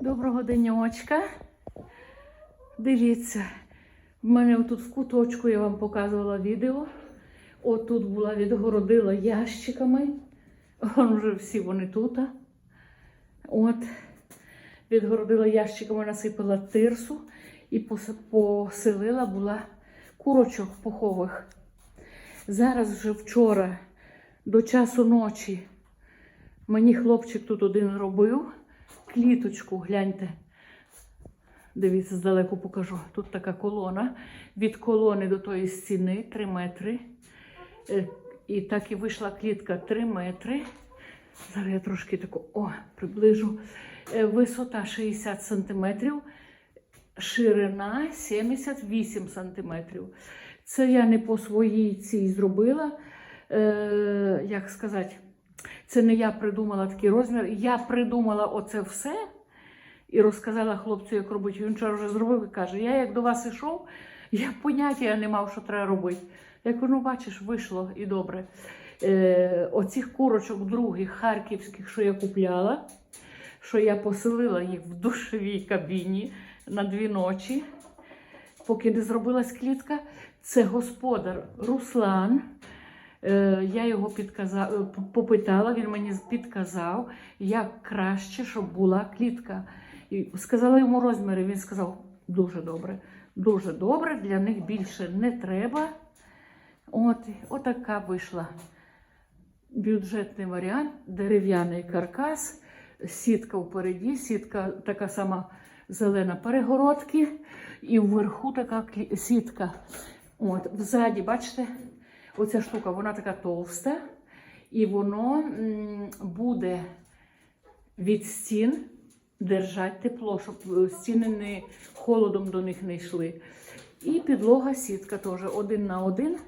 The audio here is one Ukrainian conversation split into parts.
Доброго денечка. Дивіться, в мене тут в куточку я вам показувала відео. Отут була відгородила ящиками. Вон вже всі вони тут. От. Відгородила ящиками, насипала тирсу і поселила була курочок пухових. Зараз вже вчора до часу ночі мені хлопчик тут один робив. Кліточку, гляньте. Дивіться, здалеку покажу. Тут така колона. Від колони до тої стіни 3 метри. Е, І так і вийшла клітка 3 метри. Зараз я трошки таку о, приближу. Е, Висота 60 сантиметрів, ширина 78 сантиметрів. Це я не по своїй цій зробила. Е, як сказати, це не я придумала такий розмір. Я придумала оце все і розказала хлопцю, як робити. Він вчора вже зробив і каже: я як до вас йшов, я поняття не мав, що треба робити. Я кажу, ну бачиш, вийшло і добре. Е, оцих курочок других харківських, що я купляла, що я поселила їх в душовій кабіні на дві ночі, поки не зробилась клітка. Це господар Руслан. Е, Я його підказав, е, попитала, він мені підказав, як краще, щоб була клітка. І сказала йому розміри. Він сказав, дуже добре, дуже добре, для них більше не треба. От, отака вийшла бюджетний варіант, дерев'яний каркас, сітка впереді, сітка така сама зелена перегородки, і вверху така сітка. От, взаді, бачите, оця штука, вона така товста, і воно буде від стін держати тепло, щоб е, стіни не холодом до них не йшли. І підлога сітка теж один на один.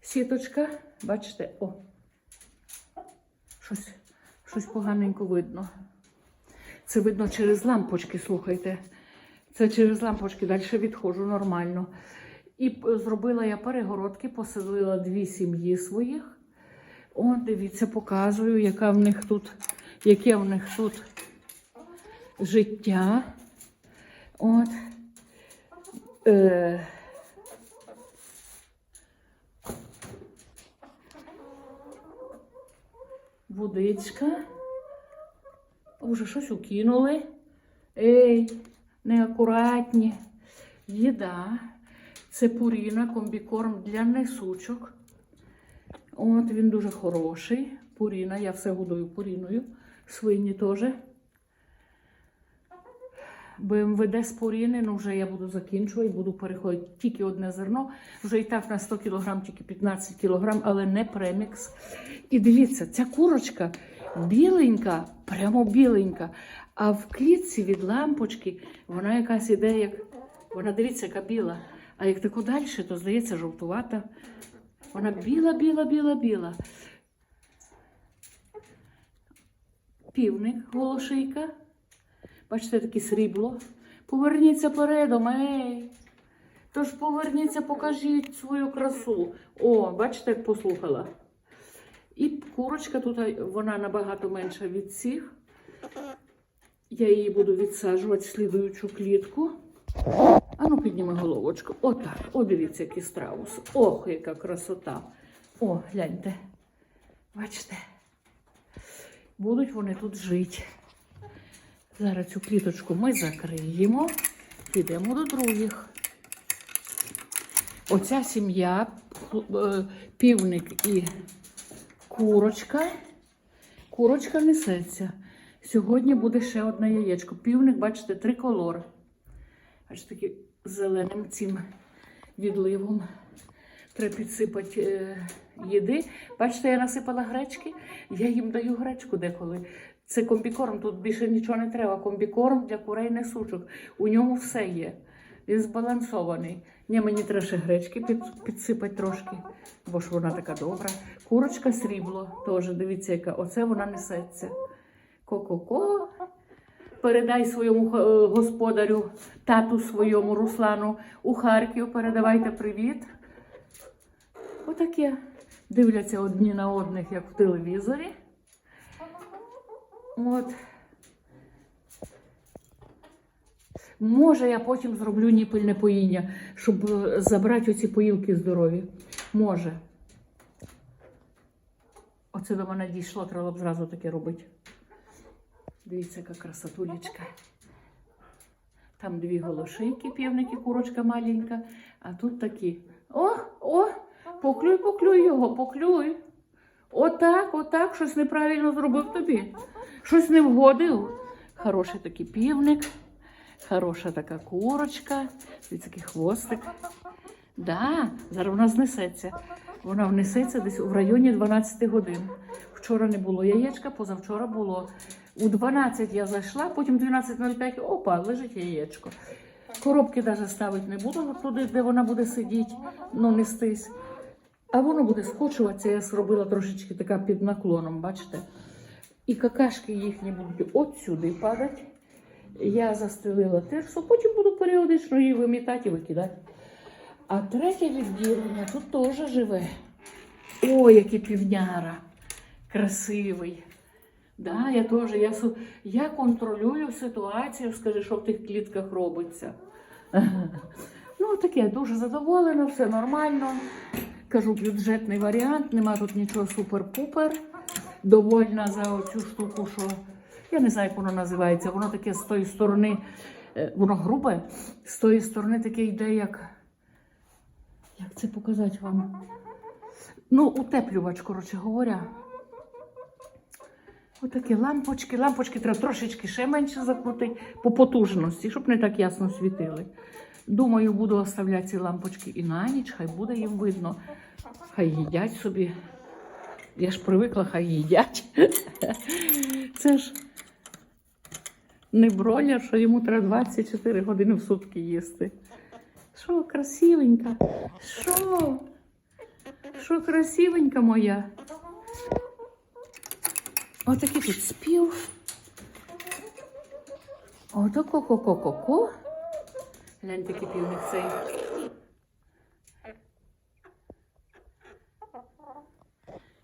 Сіточка, бачите, о, щось, щось поганенько видно. Це видно через лампочки, слухайте. Це через лампочки, далі відходжу нормально. І зробила я перегородки, поселила дві сім'ї своїх. О, дивіться, показую, яка в них тут, яке в них тут життя. От. Е, водичка. Уже щось укинули. Ей, неакуратні. Їда. Це пуріна, комбікорм для несучок. От він дуже хороший. Пуріна, я все годую пуріною. Свині теж. БМВД з пуріни, ну вже я буду закінчувати, буду переходити тільки одне зерно. Вже і так на 100 кг, тільки 15 кг, але не премікс. І дивіться, ця курочка біленька, прямо біленька. А в клітці від лампочки вона якась іде, як. Вона дивіться, яка біла. А як тако далі, то здається жовтувата. Вона біла, біла, біла, біла. Півник, голошийка. Бачите, таке срібло. Поверніться передом, ей. Тож поверніться, покажіть свою красу. О, бачите, як послухала. І курочка тут вона набагато менша від цих. Я її буду відсаджувати в слідуючу клітку. Підніми головочку. Отак. О, дивіться, який страус. Ох, яка красота. О, гляньте. Бачите? Будуть вони тут жити. Зараз цю кліточку ми закриємо, підемо до других. Оця сім'я, е, півник і курочка. Курочка несеться. Сьогодні буде ще одне яєчко. Півник, бачите, триколор. Аж таки зеленим цим відливом. Треба підсипати е, їди. Бачите, я насипала гречки, я їм даю гречку деколи. Це комбікорм, тут більше нічого не треба. Комбікорм для курей несучок. У ньому все є. Він збалансований. Ні, мені треба ще гречки під, підсипати трошки, бо ж вона така добра. Курочка срібло, теж дивіться, яка. Оце вона несеться. Ко-ко-ко. Передай своєму е, господарю, тату своєму Руслану у Харків. Передавайте привіт. Отаке. Дивляться одні на одних, як в телевізорі. От. Може, я потім зроблю ніпельне поїння, щоб е, забрати оці поїлки здорові. Може. Оце до мене дійшло, треба б зразу таке робити. Дивіться, яка красотулечка. Там дві голошейки, півники, курочка маленька, а тут такі. О, о, поклюй, поклюй його, поклюй. Отак, отак, щось неправильно зробив тобі. Щось не вгодив. Хороший такий півник, хороша така курочка, такий хвостик. Да, зараз вона знесеться. Вона внесеться десь в районі 12 годин. Вчора не було яєчка, позавчора було. У 12 я зайшла, потім 12.05, опа, лежить яєчко. Коробки навіть ставити не буду туди, де вона буде сидіти, ну нестись. А воно буде скочуватися, я зробила трошечки така під наклоном, бачите? І какашки їхні будуть от сюди падати. Я застелила тирсу, потім буду періодично її вимітати і викидати. А третє відділення тут теж живе. Ой, який півняра. Красивий. Да, я теж я, я контролюю ситуацію, скажи, що в тих клітках робиться. Ну, таке, дуже задоволена, все нормально. Кажу, бюджетний варіант, нема тут нічого супер-пупер. Довольна за цю штуку, що я не знаю, як воно називається. Воно таке з тої сторони, е, воно грубе, з тої сторони таке йде, як. Як це показати вам? Ну, утеплювач, коротше говоря. Отакі лампочки. Лампочки треба трошечки ще менше закрутити по потужності, щоб не так ясно світили. Думаю, буду оставляти ці лампочки і на ніч, хай буде їм видно. Хай їдять собі. Я ж привикла, хай їдять. Це ж не бройлер, що йому треба 24 години в сутки їсти. Що, красивенька? Що? Що красивенька моя? Отакий тут спів. Отако ко-ко-ко-ко. Гляньте, який півник цей.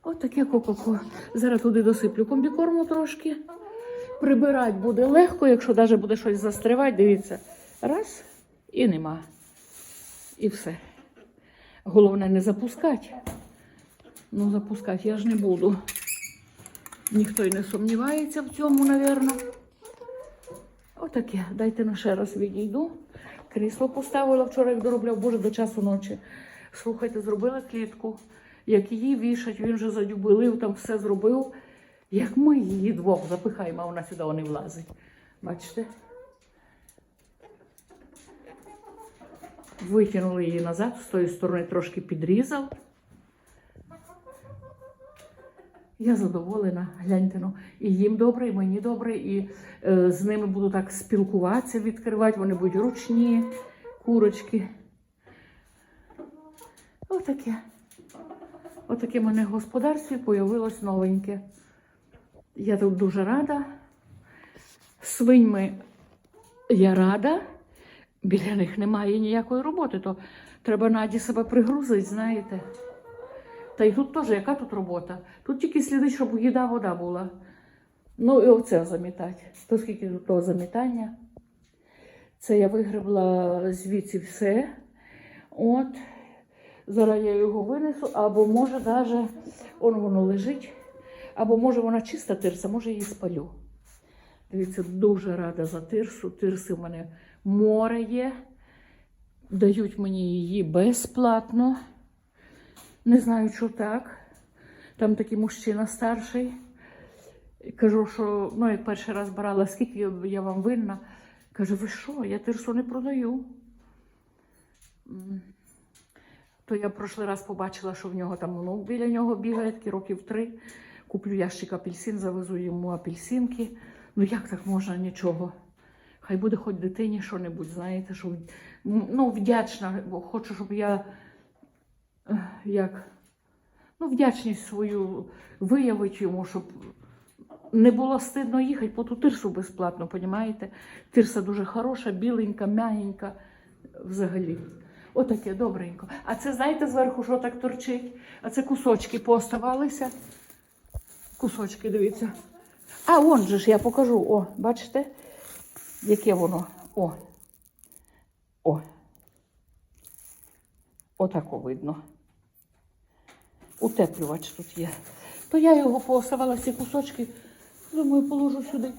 Отаке ко-ко-ко. Зараз туди досиплю комбікорму трошки. Прибирати буде легко, якщо навіть буде щось застрявати, дивіться. Раз і нема. І все. Головне не запускати. Ну, запускати я ж не буду. Ніхто й не сумнівається в цьому, напевно. Отаке. Дайте на ще раз відійду. Крісло поставила вчора, як доробляв, боже, до часу ночі. Слухайте, зробила клітку. Як її вішать, він вже задюбилив, там все зробив. Як ми її двох запихаємо, а вона сюди не влазить. Бачите? Витягнули її назад, з тої сторони трошки підрізав. Я задоволена, гляньте, ну, і їм добре, і мені добре, і е, з ними буду так спілкуватися, відкривати, вони будуть ручні, курочки. Отаке. Отаке мене в господарстві появилось новеньке. Я тут дуже рада. Свиньми я рада. Біля них немає ніякої роботи, то треба наді себе пригрузити, знаєте. Та й тут теж, яка тут робота? Тут тільки слідить, щоб їда, вода була. Ну і оце замітати. То скільки тут того замітання. Це я вигребла звідси все. От. Зараз я його винесу, або може навіть он воно лежить, або може вона чиста тирса, може її спалю. Дивіться, дуже рада за тирсу. Тирси в мене море є. Дають мені її безплатно. Не знаю, що так. Там такий мужчина старший. Кажу, що ну, як перший раз брала, скільки я- вам винна. Каже, ви що, я тирсу не продаю. То я прошлий раз побачила, що в нього там внук біля нього бігає, такий років три. Куплю ящик апельсин, завезу йому апельсинки. Ну як так можна нічого? Хай буде хоч дитині що-небудь, знаєте, що ну, вдячна, хочу, щоб я як, ну, вдячність свою виявити йому, щоб не було стидно їхати по ту тирсу безплатно, понімаєте? Тирса дуже хороша, біленька, м'ягенька взагалі. Отаке добренько. А це, знаєте, зверху, що так торчить? А це кусочки пооставалися. Кусочки, дивіться. А, вон же ж я покажу. О, бачите, яке воно. О, О. Отако видно. Утеплювач тут є. То я його пооставала ці кусочки. Думаю, положу сюди.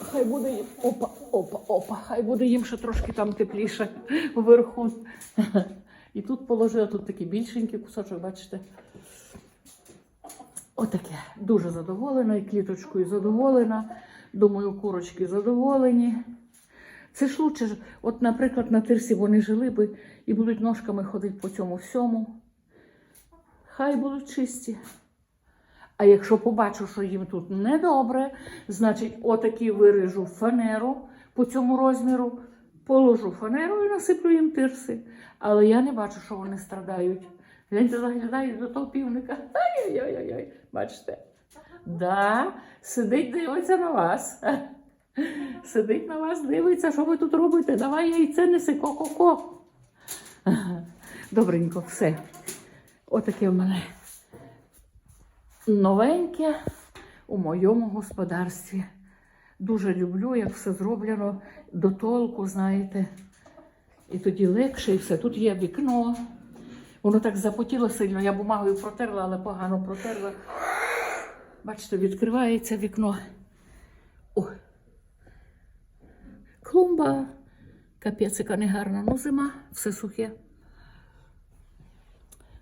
Хай буде їм. Опа, опа, опа. Хай буде їм ще трошки там тепліше вверху. І тут положила, тут такий більшенький кусочок, бачите. Отаке. Дуже задоволена, і кліточкою задоволена. Думаю, курочки задоволені. Це ж лучше, от, наприклад, на тирсі вони жили би і будуть ножками ходити по цьому всьому. Хай будуть чисті. А якщо побачу, що їм тут недобре, значить, отакі виріжу фанеру по цьому розміру, положу фанеру і насиплю їм тирси. Але я не бачу, що вони страдають. Гляньте, заглядають до того півника. Ай-яй-яй-яй. Бачите? Да, сидить, дивиться на вас. Сидить на вас, дивиться, що ви тут робите. Давай яйце неси ко-ко-ко. Добренько, все. Отаке в мене новеньке у моєму господарстві. Дуже люблю, як все зроблено до толку, знаєте. І тоді легше, і все. Тут є вікно. Воно так запотіло сильно. Я бумагою протерла, але погано протерла. Бачите, відкривається вікно. О. Клумба. Капець, яка негарна. Ну, зима, все сухе.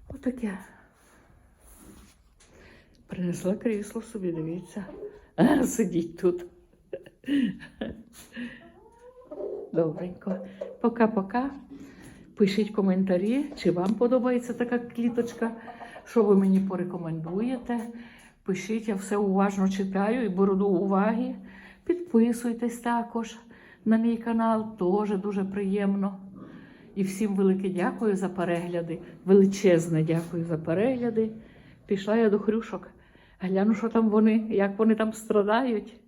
Отаке. Принесла крісло собі, дивіться. Сидіть тут. Добренько. Пока-пока. Пишіть коментарі, чи вам подобається така кліточка, що ви мені порекомендуєте. Пишіть, я все уважно читаю і беру до уваги. Підписуйтесь також на мій канал, теж дуже приємно. І всім велике дякую за перегляди. Величезне дякую за перегляди. Пішла я до хрюшок. Гляну, що там вони, як вони там страдають.